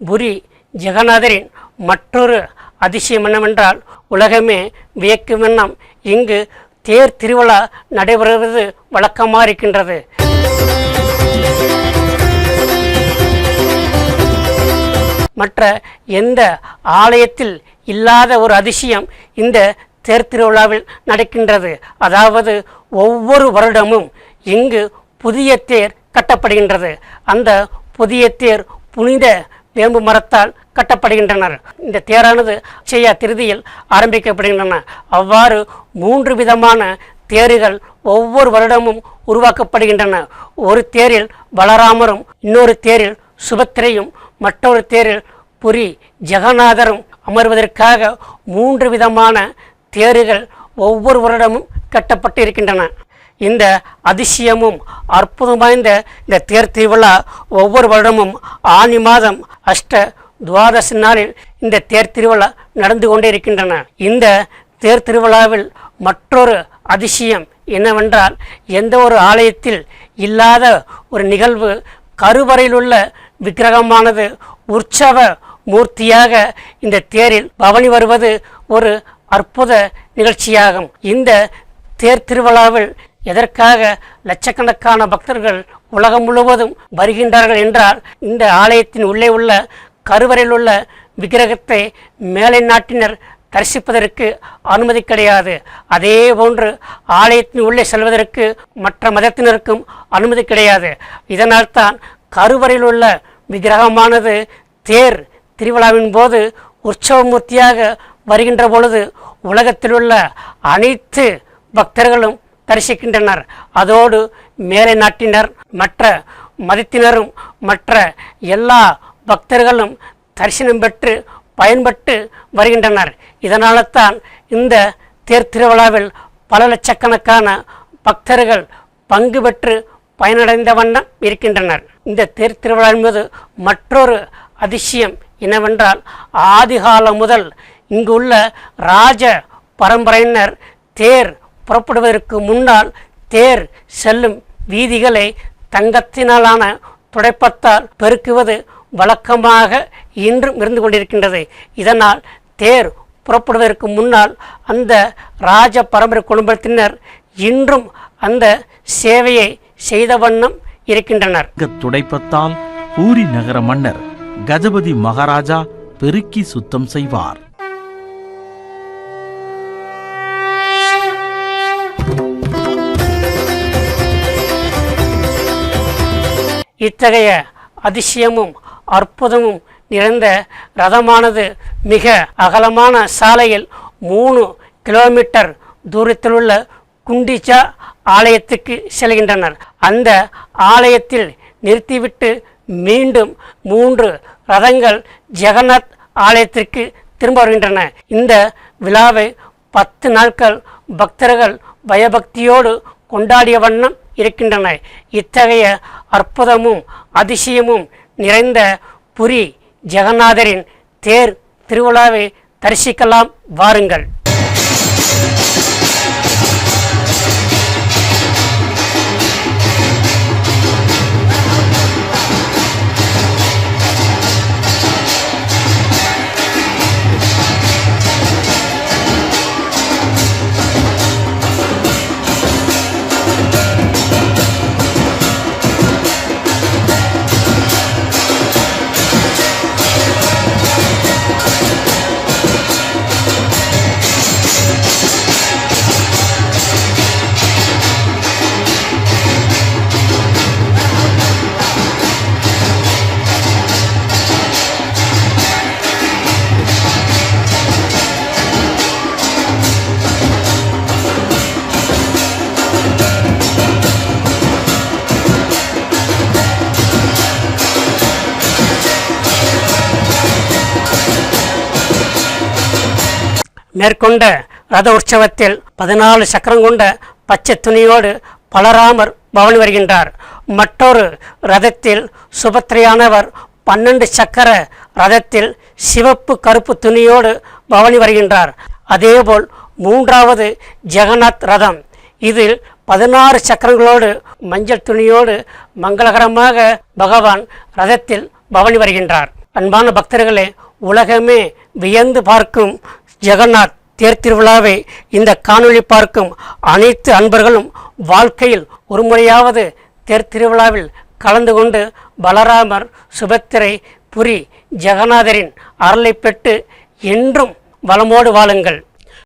புரி ஜெகநாதரின் மற்றொரு அதிசயம் என்னவென்றால் உலகமே வியக்கும் வண்ணம் இங்கு தேர் திருவிழா நடைபெறுவது வழக்கமாக இருக்கின்றது. மற்ற எந்த ஆலயத்தில் இல்லாத ஒரு அதிசயம் இந்த தேர் திருவிழாவில் நடக்கின்றது. அதாவது ஒவ்வொரு வருடமும் இங்கு புதிய தேர் கட்டப்படுகின்றது. அந்த புதிய தேர் புனித வேம்பு மரத்தால் கட்டப்படுகின்றனர். இந்த தேரானது செய்ய திருதியில் ஆரம்பிக்கப்படுகின்றன. அவ்வாறு மூன்று விதமான தேர்கள் ஒவ்வொரு வருடமும் உருவாக்கப்படுகின்றன. ஒரு தேரில் பலராமரும் இன்னொரு தேரில் சுபத்திரையும் மற்றொரு தேரில் புரி ஜெகநாதரும் அமர்வதற்காக மூன்று விதமான தேர்கள் ஒவ்வொரு வருடமும் கட்டப்பட்டு இருக்கின்றன இந்த அதிசயமும் அற்புதம் வாய்ந்த இந்த தேர் திருவிழா ஒவ்வொரு வருடமும் ஆனி மாதம் அஷ்ட துவாதசி நாளில் இந்த தேர் திருவிழா நடந்து கொண்டே இருக்கின்றன. இந்த தேர் திருவிழாவில் மற்றொரு அதிசயம் என்னவென்றால் எந்த ஒரு ஆலயத்தில் இல்லாத ஒரு நிகழ்வு கருவறையில் உள்ள விக்கிரகமானது உற்சவ மூர்த்தியாக இந்த தேரில் பவனி வருவது ஒரு அற்புத நிகழ்ச்சியாகும். இந்த தேர் திருவிழாவில் எதற்காக லட்சக்கணக்கான பக்தர்கள் உலகம் முழுவதும் வருகின்றார்கள் என்றால் இந்த ஆலயத்தின் உள்ளே உள்ள கருவறையில் உள்ள விக்கிரகத்தை மேலை நாட்டினர் தரிசிப்பதற்கு அனுமதி கிடையாது. அதே போன்று ஆலயத்தின் உள்ளே செல்வதற்கு மற்ற மதத்தினருக்கும் அனுமதி கிடையாது. இதனால் தான் கருவறையில் உள்ள விக்கிரகமானது தேர் திருவிழாவின் போது உற்சவமூர்த்தியாக வருகின்ற பொழுது உலகத்தில் உள்ள அனைத்து பக்தர்களும் தரிசிக்கின்றனர். அதோடு மேலை நாட்டினர் மற்ற மதத்தினரும் மற்ற எல்லா பக்தர்களும் தரிசனம் பெற்று பயன்பட்டு வருகின்றனர். இதனால தான் இந்த தேர் திருவிழாவில் பல லட்சக்கணக்கான பக்தர்கள் பங்கு பெற்று பயனடைந்த வண்ணம் இருக்கின்றனர். இந்த தேர் திருவிழா என்பது மற்றொரு அதிசயம் என்னவென்றால் ஆதிகாலம் முதல் இங்குள்ள ராஜ பரம்பரையினர் தேர் புறப்படுவதற்கு முன்னால் தேர் செல்லும் வீதிகளை தங்கத்தினாலான துடைப்பத்தால் பெருக்குவது வழக்கமாக இன்றும் இருந்து கொண்டிருக்கின்றது. இதனால் தேர் புறப்படுவதற்கு முன்னால் அந்த ராஜ பரம்பரை குடும்பத்தினர் இன்றும் அந்த சேவையை செய்த வண்ணம் இருக்கின்றனர். துடைப்பத்தால் பூரி நகர மன்னர் கஜபதி மகாராஜா பெருக்கி சுத்தம் செய்வார். இத்தகைய அதிசயமும் அற்புதமும் நிறைந்த ரதமானது மிக அகலமான சாலையில் மூணு கிலோமீட்டர் தூரத்திலுள்ள குண்டிச்சா ஆலயத்துக்கு செல்கின்றனர். அந்த ஆலயத்தில் நிறுத்திவிட்டு மீண்டும் மூன்று ரதங்கள் ஜெகநாத் ஆலயத்திற்கு திரும்ப வருகின்றன. இந்த விழாவை பத்து நாட்கள் பக்தர்கள் பயபக்தியோடு கொண்டாடிய வண்ணம் இருக்கின்றன. இத்தகைய அற்புதமும் அதிசயமும் நிறைந்த புரி ஜெகநாதரின் தேர் திருவிழாவை தரிசிக்கலாம். வாருங்கள். மேற்கொண்ட ரத உற்சவத்தில் பதினாலு சக்கரம் கொண்ட பச்சை துணியோடு பலராமர் பவனி வருகின்றார். மற்றொரு ரதத்தில் சுபத்திரையானவர் பன்னெண்டு சக்கர ரதத்தில் சிவப்பு கருப்பு துணியோடு பவனி வருகின்றார். அதேபோல் மூன்றாவது ஜெகநாத் ரதம். இதில் பதினாறு சக்கரங்களோடு மஞ்சள் துணியோடு மங்களகரமாக பகவான் ரதத்தில் பவனி வருகின்றார். அன்பான பக்தர்களே உலகமே வியந்து பார்க்கும் ஜெகநாத் தேர் திருவிழாவை இந்த காணொளி பார்க்கும் அனைத்து அன்பர்களும் வாழ்க்கையில் ஒரு முறையாவது தேர் திருவிழாவில் கலந்து கொண்டு பலராமர் சுபத்திரை புரி ஜெகநாதரின் அருளை பெற்று என்றும் வளமோடு வாழுங்கள்.